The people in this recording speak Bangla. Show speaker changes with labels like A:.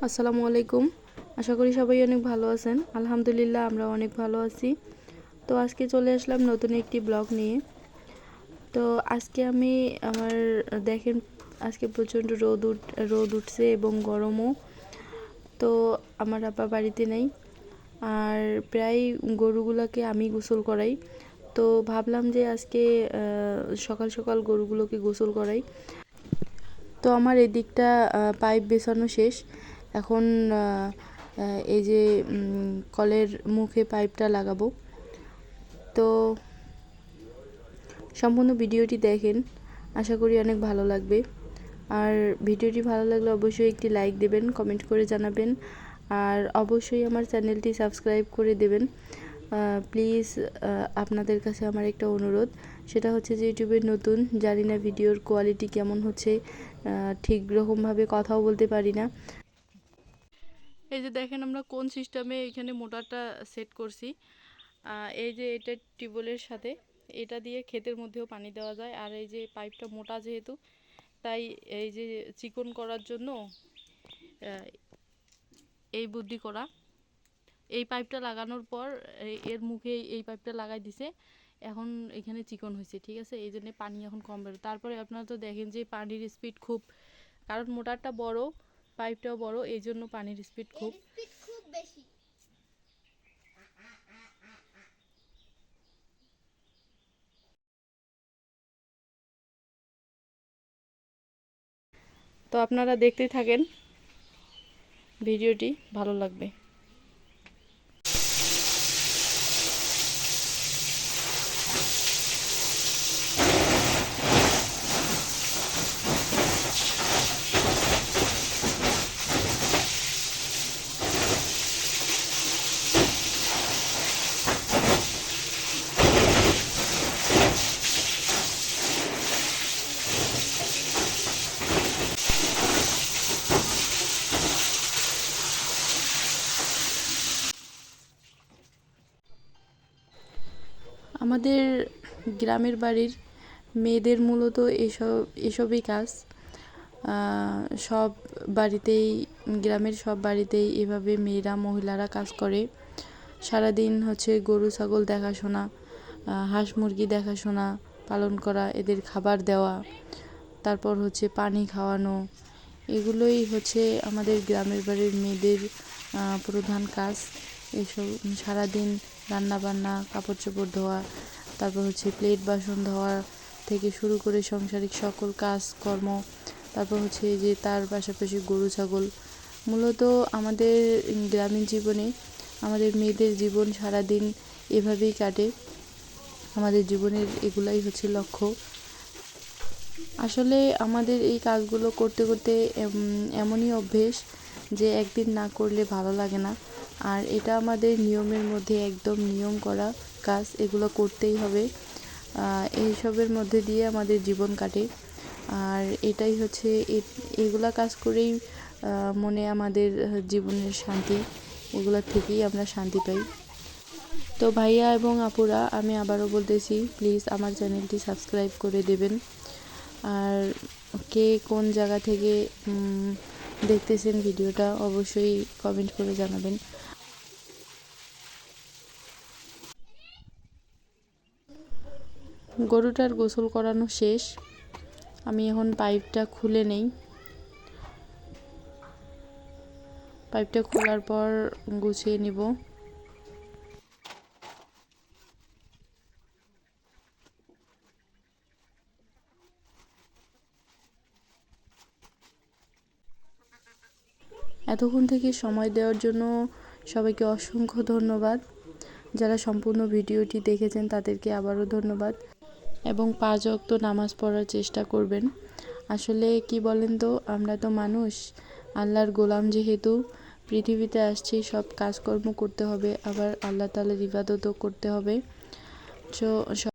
A: আসসালামু আলাইকুম। আশা করি সবাই অনেক ভালো আছেন। আলহামদুলিল্লাহ আমরা অনেক ভালো আছি। তো আজকে চলে আসলাম নতুন একটি ব্লগ নিয়ে। তো আজকে আমি আমার, দেখেন, আজকে প্রচণ্ড রোদ উঠ, রোদ উঠছে এবং গরমও। তো আমার আব্বা বাড়িতে নেই। আর প্রায় গরুগুলোকে আমি গোসল করাই। তো ভাবলাম যে আজকে সকাল সকাল গরুগুলোকে গোসল করাই। তো আমার এদিকটা পাইপ বেছানো শেষ। এখন এই যে কলের মুখে পাইপটা লাগাবো। তো সম্পূর্ণ ভিডিওটি দেখেন, আশা করি অনেক ভালো লাগবে। আর ভিডিওটি ভালো লাগলে অবশ্যই একটি লাইক দেবেন, কমেন্ট করে জানাবেন। আর অবশ্যই আমার চ্যানেলটি সাবস্ক্রাইব করে দেবেন। প্লিজ আপনাদের কাছে আমার একটা অনুরোধ, সেটা হচ্ছে যে ইউটিউবে নতুন, জানি না ভিডিওর কোয়ালিটি কেমন হচ্ছে ঠিক রকমভাবে কথাও বলতে পারি না। এই যে দেখেন আমরা কোন সিস্টেমে এখানে মোটরটা সেট করছি। এই যে এটা টিউবওয়েলের সাথে, এটা দিয়ে ক্ষেতের মধ্যেও পানি দেওয়া যায়। আর এই যে পাইপটা মোটা যেহেতু, তাই এই যে চিকন করার জন্য এই বুদ্ধি করা। এই পাইপটা লাগানোর পর এর মুখে এই পাইপটা লাগাই দিছে। এখন এখানে চিকন হয়েছে, ঠিক আছে? এই জন্যে পানি এখন কম বেরো তারপরে আপনারা তো দেখেন যে পানির স্পিড খুব। কারণ মোটরটা বড় পাইপটাও বড় এই জন্য পানির স্পিড খুব।
B: বেশি।
A: তো আপনারা দেখতেই থাকেন ভিডিওটি ভালো লাগবে। আমাদের গ্রামের বাড়ির মেয়েদের মূলত এসব, এসবই কাজ। সব বাড়িতেই, গ্রামের সব বাড়িতেই এভাবে মেয়েরা, মহিলারা কাজ করে। সারাদিন হচ্ছে গরু, ছাগল দেখাশোনা হাঁস মুরগি দেখাশোনা, পালন করা, এদের খাবার দেওয়া, তারপর হচ্ছে পানি খাওয়ানো। এগুলোই হচ্ছে আমাদের গ্রামের বাড়ির মেয়েদের প্রধান কাজ। এসব সারাদিন রান্না বান্না কাপড় চোপড় ধোয়া, তারপর হচ্ছে প্লেট বাসন ধোয়া থেকে শুরু করে সংসারিক সকল কাজকর্ম তারপর হচ্ছে যে তার পাশাপাশি গরু, ছাগল। মূলত আমাদের গ্রামীণ জীবনে আমাদের মেয়েদের জীবন সারাদিন এভাবেই কাটে। আমাদের জীবনের এগুলাই হচ্ছে লক্ষ্য। আসলে আমাদের এই কাজগুলো করতে করতে এমনই অভ্যেস যে একদিন না করলে ভালো লাগে না। আর এটা আমাদের নিয়মের মধ্যে একদম নিয়ম করা কাজ, এগুলো করতেই হবে। এইসবের মধ্যে দিয়ে আমাদের জীবন কাটে। আর এটাই হচ্ছে এগুলা কাজ করেই মনে আমাদের জীবনের শান্তি এগুলোর থেকেই আমরা শান্তি পাই। তো ভাইয়া এবং আপুরা, আমি আবারও বলতেছি প্লিজ আমার চ্যানেলটি সাবস্ক্রাইব করে দেবেন। আর কে কোন জায়গা থেকে দেখতেছেন ভিডিওটা, অবশ্যই কমেন্ট করে জানাবেন। গরুটার গোসল করানো শেষ। আমি এখন পাইপটা খুলে নেই। পাইপটা খোলার পর গুছিয়ে নিব। এতক্ষণ থেকে সময় দেওয়ার জন্য সবাইকে অসংখ্য ধন্যবাদ। যারা সম্পূর্ণ ভিডিওটি দেখেছেন, তাদেরকে আবারও ধন্যবাদ। এবং পাঁচ অক্ত নামাজ পড়ার চেষ্টা করবেন। আসলে কি বলেন তো, আমরা তো মানুষ। আল্লাহর গোলাম যেহেতু, পৃথিবীতে আসছি, সব কাজকর্ম করতে হবে। আবার আল্লাহ তালার ইবাদতও করতে হবে। তো